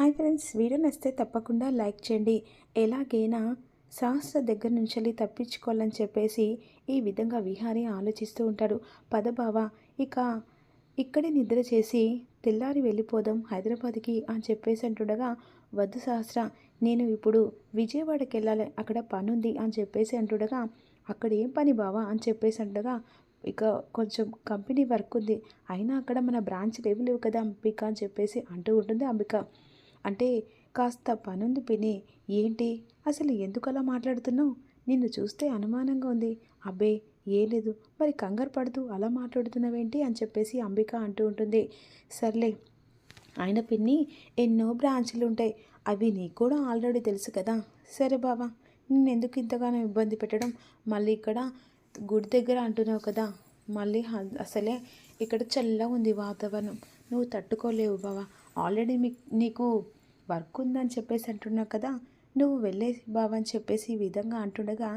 Hi friends video నచ్చితే తప్పకుండా like చేయండి. ఎలాగైనా సహస్ర దగ్గర నుంచి తప్పించుకోవాలని చెప్పేసి ఈ విధంగా విహారీ ఆలోచిస్తూ ఉంటాడు. పదబావ ఇక ఇక్కడే నిద్ర చేసి తెల్లారి వెళ్ళిపోదాం హైదరాబాద్కి అని చెప్పేసి అంటుండగా వద్దు సహస్ర నేను ఇప్పుడు విజయవాడకి వెళ్ళాలి అక్కడ పని ఉంది అని చెప్పేసి అంటుండగా అక్కడ ఏం పని బావా అని చెప్పేసి అంటుండగా ఇక కొంచెం కంపెనీ వర్క్ ఉంది అయినా అక్కడ మన బ్రాంచ్ లేవు లేవు కదా అంబిక అని చెప్పేసి అంటూ ఉంటుంది అంబిక. అంటే కాస్త పనుంది పిని ఏంటి? అసలు ఎందుకు అలా మాట్లాడుతున్నావు? నిన్ను చూస్తే అనుమానంగా ఉంది. అబ్బే ఏ లేదు. మరి కంగారు పడుతూ అలా మాట్లాడుతున్నావేంటి అని చెప్పేసి అంబిక అంటూ ఉంటుంది. సర్లే. ఆయన పిన్ని ఎన్నో బ్రాంచ్లు ఉంటాయి అవి నీకు కూడా ఆల్రెడీ తెలుసు కదా. సరే బాబా నేను ఎందుకు ఇంతగానో ఇబ్బంది పెట్టడం? మళ్ళీ ఇక్కడ గుడి దగ్గర అంటున్నావు కదా. మళ్ళీ అసలే ఇక్కడ చల్లగా ఉంది వాతావరణం. నువ్వు తట్టుకోలేవు బావా. ఆల్రెడీ మీ నీకు వర్క్ ఉందని చెప్పేసి అంటున్నావు కదా నువ్వు వెళ్ళేసి బావ అని చెప్పేసి ఈ విధంగా అంటుండగా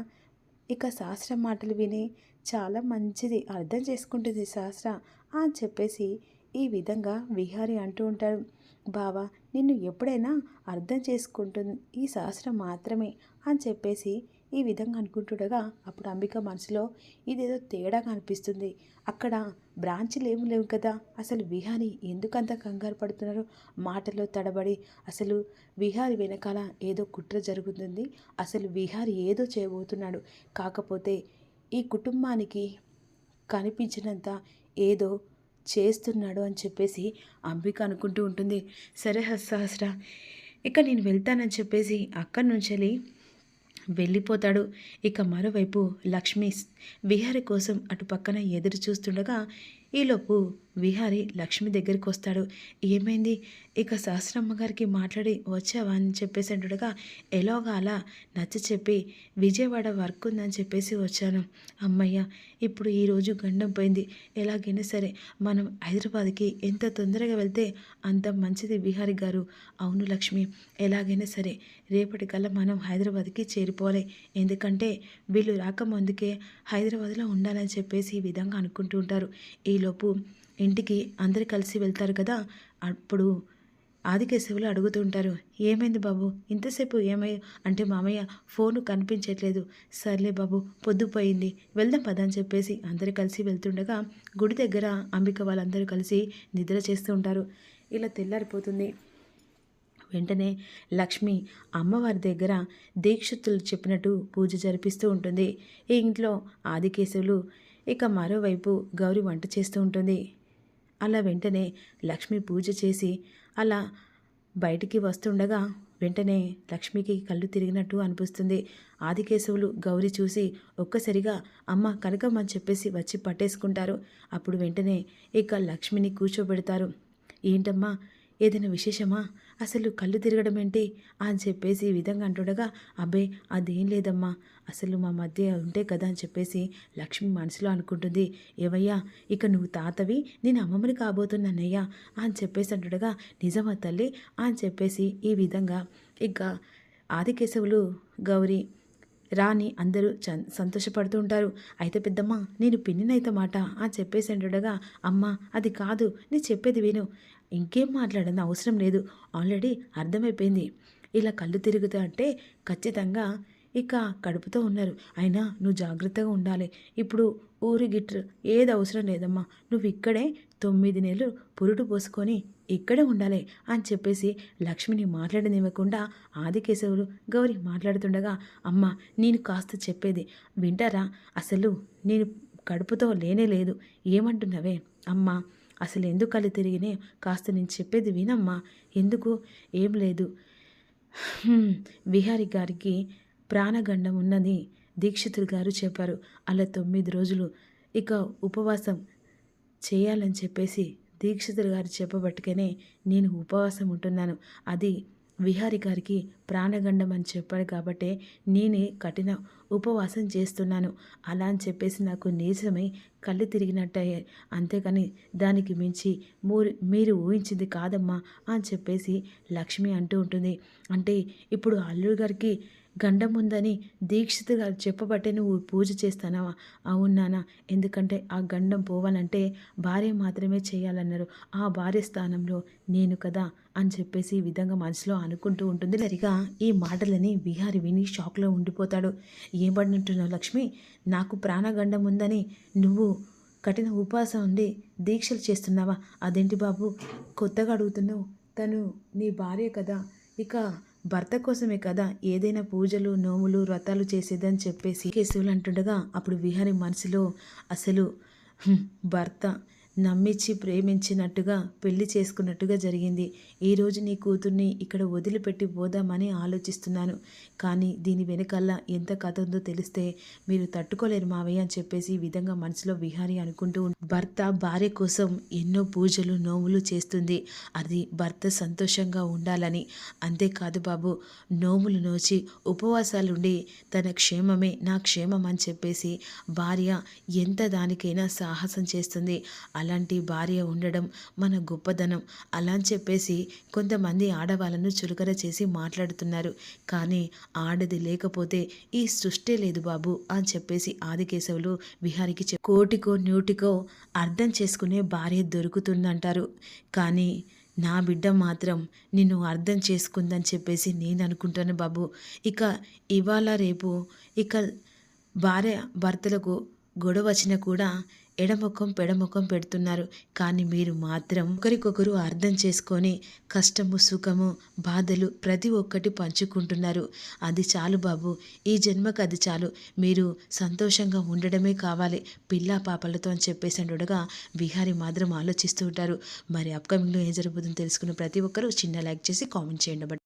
ఇక శాస్త్ర మాటలు విని చాలా మంచిది అర్థం చేసుకుంటుంది శాస్త్ర అని చెప్పేసి ఈ విధంగా విహారి అంటూ ఉంటాడు. బావా నిన్ను ఎప్పుడైనా అర్థం చేసుకుంటుంది ఈ శాస్త్రం మాత్రమే అని చెప్పేసి ఈ విధంగా అనుకుంటుండగా అప్పుడు అంబిక మనసులో ఇదేదో తేడాగా అనిపిస్తుంది. అక్కడ బ్రాంచ్లు ఏమి లేవు కదా. అసలు విహారి ఎందుకంత కంగారు పడుతున్నారు మాటలో తడబడి అసలు విహారి వెనకాల ఏదో కుట్ర జరుగుతుంది. అసలు విహారి ఏదో చేయబోతున్నాడు. కాకపోతే ఈ కుటుంబానికి కనిపించినంత ఏదో చేస్తున్నాడు అని చెప్పేసి అంబిక అనుకుంటూ ఉంటుంది. సరే సహస్ర ఇక నేను వెళ్తానని చెప్పేసి అక్కడి నుంచి వెళ్ళిపోతాడు. ఇక మరోవైపు లక్ష్మి విహారి కోసం అటు పక్కన ఎదురు చూస్తుండగా ఈలోపు విహారి లక్ష్మి దగ్గరికి వస్తాడు. ఏమైంది? ఇక సహస్రమ్మ గారికి మాట్లాడి వచ్చావా అని చెప్పేసి అంటుండగా ఎలాగా అలా నచ్చ చెప్పి విజయవాడ వర్క్ ఉందని చెప్పేసి వచ్చాను. అమ్మయ్య ఇప్పుడు ఈరోజు గండం పోయింది. ఎలాగైనా సరే మనం హైదరాబాద్కి ఎంత తొందరగా వెళ్తే అంత మంచిది విహారి గారు. అవును లక్ష్మి ఎలాగైనా సరే రేపటికల్లా మనం హైదరాబాద్కి చేరిపోవాలి. ఎందుకంటే వీళ్ళు రాకముందుకే హైదరాబాద్లో ఉండాలని చెప్పేసి ఈ విధంగా అనుకుంటూ ఉంటారు. ఈలోపు ఇంటికి అందరు కలిసి వెళ్తారు కదా అప్పుడు ఆదికేశవులు అడుగుతుంటారు ఏమైంది బాబు? ఇంతసేపు ఏమై అంటే మామయ్య ఫోను కనిపించట్లేదు. సర్లే బాబు పొద్దుపోయింది వెళ్దాం పద అని చెప్పేసి అందరు కలిసి వెళ్తుండగా గుడి దగ్గర అంబిక వాళ్ళందరూ కలిసి నిద్ర చేస్తూ ఉంటారు. ఇలా తెల్లారిపోతుంది. వెంటనే లక్ష్మి అమ్మవారి దగ్గర దీక్షితులు చెప్పినట్టు పూజ జరిపిస్తూ ఉంటుంది. ఈ ఇంట్లో ఆదికేశవులు ఇక మరోవైపు గౌరి వంట చేస్తూ ఉంటుంది. అలా వెంటనే లక్ష్మి పూజ చేసి అలా బయటికి వస్తుండగా వెంటనే లక్ష్మికి కళ్ళు తిరిగినట్టు అనిపిస్తుంది. ఆదికేశవులు గౌరి చూసి ఒక్కసారిగా అమ్మ కనకమ్మ అని చెప్పేసి వచ్చి పట్టేసుకుంటారు. అప్పుడు వెంటనే ఇక లక్ష్మిని కూర్చోబెడతారు. ఏంటమ్మా ఏదైనా విశేషమా? అసలు కళ్ళు తిరగడం ఏంటి? అని చెప్పేసి ఈ విధంగా అంటుండగా అబ్బే అదేం లేదమ్మా. అసలు మా మధ్య ఉంటే కదా అని చెప్పేసి లక్ష్మి మనసులో అనుకుంటుంది. ఏవయ్యా ఇక నువ్వు తాతవి నేను అమ్మమ్మని కాబోతున్నానయ్యా అని చెప్పేసి అంటుండగా నిజమా తల్లి? అని చెప్పేసి ఈ విధంగా ఇక ఆదికేశవులు గౌరీ రాని అందరూ చ సంతోషపడుతూ ఉంటారు. అయితే పెద్దమ్మ నేను పిన్నినైతే మాట అని చెప్పేసి అంటుండగా అమ్మ అది కాదు నీ చెప్పేది విను. ఇంకేం మాట్లాడని అవసరం లేదు. ఆల్రెడీ అర్థమైపోయింది. ఇలా కళ్ళు తిరుగుతా అంటే ఖచ్చితంగా ఇక కడుపుతో ఉన్నారు. అయినా నువ్వు జాగ్రత్తగా ఉండాలి. ఇప్పుడు ఊరి గిట్ర ఏది అవసరం లేదమ్మా. నువ్వు ఇక్కడే తొమ్మిది నెలలు పురుడు పోసుకొని ఇక్కడే ఉండాలి అని చెప్పేసి లక్ష్మిని మాట్లాడనివ్వకుండా ఆదికేశవులు గౌరి మాట్లాడుతుండగా అమ్మ నేను కాస్త చెప్పేది వింటారా? అసలు నేను కడుపుతో లేనే లేదు. ఏమంటున్నావే? అమ్మా అసలు ఎందుకు కళ్ళు తిరిగినే? కాస్త నేను చెప్పేది వినమ్మా. ఎందుకు? ఏం లేదు. విహారి గారికి ప్రాణగండం ఉన్నది దీక్షితులు గారు చెప్పారు. అలా తొమ్మిది రోజులు. ఇక ఉపవాసం చేయాలని చెప్పేసి దీక్షితులు గారు చెప్పబట్టుకనే నేను ఉపవాసం ఉంటున్నాను. అది విహారి గారికి ప్రాణగండం అని చెప్పాడు కాబట్టి నేనే కఠిన ఉపవాసం చేస్తున్నాను. అలా అని చెప్పేసి నాకు నీచమై కళ్ళు తిరిగినట్టే అంతేకాని దానికి మించి మూరు మీరు ఊహించింది కాదమ్మా అని చెప్పేసి లక్ష్మి అంటూ ఉంటుంది. అంటే ఇప్పుడు అల్లుడు గారికి గండం ఉందని గారు చెప్పబట్టే నువ్వు పూజ చేస్తానావా? అవునానా ఎందుకంటే ఆ గండం పోవాలంటే భార్య మాత్రమే చేయాలన్నారు. ఆ భార్య స్థానంలో నేను కదా అని చెప్పేసి ఈ విధంగా మనసులో అనుకుంటూ ఉంటుంది. సరిగా ఈ మాటలని విహారి విని షాక్లో ఉండిపోతాడు. ఏమడినట్టున్నావు పడినట్టున్నావు లక్ష్మి? నాకు ప్రాణగండం ఉందని నువ్వు కఠిన ఉపవాసం ఉండి దీక్షలు చేస్తున్నావా? అదేంటి బాబు కొత్తగా అడుగుతున్నావు? తను నీ భార్య కదా ఇక భర్త కోసమే కదా ఏదైనా పూజలు నోములు వ్రతాలు చేసేదని చెప్పేసి కేశవులు అంటుండగా అప్పుడు విహారి మనసులో అసలు భర్త నమ్మించి ప్రేమించినట్టుగా పెళ్ళి చేసుకున్నట్టుగా జరిగింది. ఈరోజు నీ కూతుర్ని ఇక్కడ వదిలిపెట్టి పోదామని ఆలోచిస్తున్నాను. కానీ దీని వెనకల్లా ఎంత కథ ఉందో తెలిస్తే మీరు తట్టుకోలేరు మావయ్య అని చెప్పేసి ఈ విధంగా మనసులో విహారి అనుకుంటూ భర్త భార్య కోసం ఎన్నో పూజలు నోములు చేస్తుంది. అది భర్త సంతోషంగా ఉండాలని. అంతేకాదు బాబు నోములు నోచి ఉపవాసాలుండి తన క్షేమమే నా క్షేమం అని చెప్పేసి భార్య ఎంత దానికైనా సాహసం చేస్తుంది. అలాంటి భార్య ఉండడం మన గొప్పదనం. అలా అని చెప్పేసి కొంతమంది ఆడవాళ్ళను చులకన చేసి మాట్లాడుతున్నారు. కానీ ఆడది లేకపోతే ఈ సృష్టి లేదు బాబు అని చెప్పేసి ఆదికేశవులు విహారికి చెప్ కోటికో నూటికో అర్థం చేసుకునే భార్య దొరుకుతుందంటారు. కానీ నా బిడ్డ మాత్రం నిన్ను అర్థం చేసుకుందని చెప్పేసి నేను అనుకుంటాను బాబు. ఇక ఇవాళ రేపు ఇక భార్య భర్తలకు గొడవ వచ్చినా కూడా ఎడముఖం పెడముఖం పెడుతున్నారు. కానీ మీరు మాత్రం ఒకరికొకరు అర్థం చేసుకొని కష్టము సుఖము బాధలు ప్రతి ఒక్కటి పంచుకుంటున్నారు. అది చాలు బాబు. ఈ జన్మకు అది చాలు. మీరు సంతోషంగా ఉండడమే కావాలి. పిల్ల పాపలతో అని చెప్పేసి అంటుండగా విహారి మాత్రం ఆలోచిస్తూ ఉంటారు. మరి అప్కమింగ్లో ఏం జరుగుతుందో తెలుసుకున్న ప్రతి ఒక్కరూ చిన్న లైక్ చేసి కామెంట్ చేయండి.